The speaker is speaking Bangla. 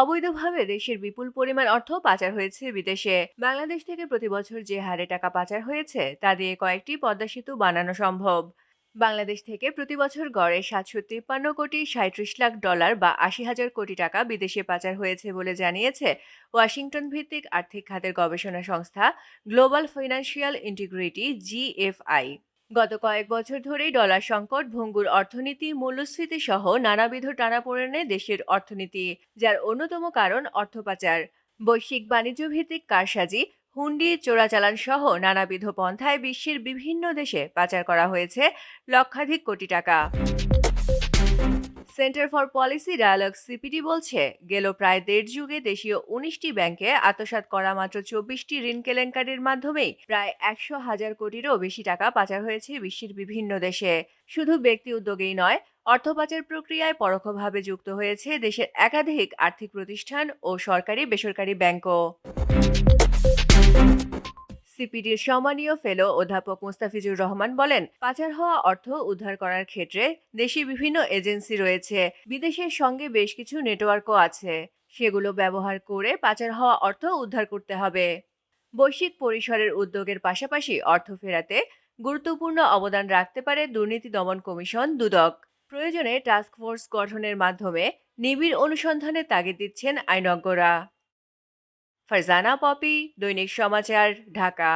অবৈধভাবে দেশের বিপুল পরিমাণ অর্থ পাচার হয়েছে বিদেশে। বাংলাদেশ থেকে প্রতি বছর যে হারে টাকা পাচার হয়েছে, তা দিয়ে কয়েকটি পদ্মা সেতু বানানো সম্ভব। বাংলাদেশ থেকে প্রতি বছর গড়ে সাতশো তিপ্পান্ন কোটি সাঁত্রিশ লাখ ডলার বা আশি হাজার কোটি টাকা বিদেশে পাচার হয়েছে বলে জানিয়েছে ওয়াশিংটন ভিত্তিক আর্থিক খাতের গবেষণা সংস্থা গ্লোবাল ফাইন্যান্সিয়াল ইন্টিগ্রিটি, জিএফআই। গত কয়েক বছর ধরেই ডলার সংকট, ভঙ্গুর অর্থনীতি, মূল্যস্ফীতি সহ নানাবিধ টানাপোড়েনে দেশের অর্থনীতি, যার অন্যতম কারণ অর্থ পাচার। বৈশ্বিক বাণিজ্য ভিত্তিক কারসাজি, হুন্ডি, চোরাচালান সহ নানাবিধ পন্থায় বিশ্বের বিভিন্ন দেশে পাচার করা হয়েছে লক্ষাধিক কোটি টাকা। Centre for policy dialogue CPD বলছে, গেল প্রায় দেড় যুগে দেশীয় উনিশটি ব্যাংকে আত্মসাৎ করা মাত্র চব্বিশটি ঋণ কেলেঙ্কারির মাধ্যমেই প্রায় একশো হাজার কোটিরও বেশি টাকা পাচার হয়েছে বিশ্বের বিভিন্ন দেশে। শুধু ব্যক্তি উদ্যোগেই নয়, অর্থ পাচার প্রক্রিয়ায় পরোক্ষভাবে যুক্ত হয়েছে দেশের একাধিক আর্থিক প্রতিষ্ঠান ও সরকারি বেসরকারি ব্যাংকও। সিপিডির সম্মানীয় ফেলো অধ্যাপক মুস্তাফিজুর রহমান বলেন, পাচার হওয়া অর্থ উদ্ধার করার ক্ষেত্রে দেশে বিভিন্ন এজেন্সি রয়েছে, বিদেশের সঙ্গে বেশ কিছু নেটওয়ার্কও আছে। সেগুলো ব্যবহার করে পাচার হওয়া অর্থ উদ্ধার করতে হবে। বৈশ্বিক পরিসরের উদ্যোগের পাশাপাশি অর্থ ফেরাতে গুরুত্বপূর্ণ অবদান রাখতে পারে দুর্নীতি দমন কমিশন, দুদক। প্রয়োজনে টাস্কফোর্স গঠনের মাধ্যমে নিবিড় অনুসন্ধানে তাগিদ দিচ্ছেন আইনজ্ঞরা। ফারজানা পপি দৈনিক সমাচার ঢাকা।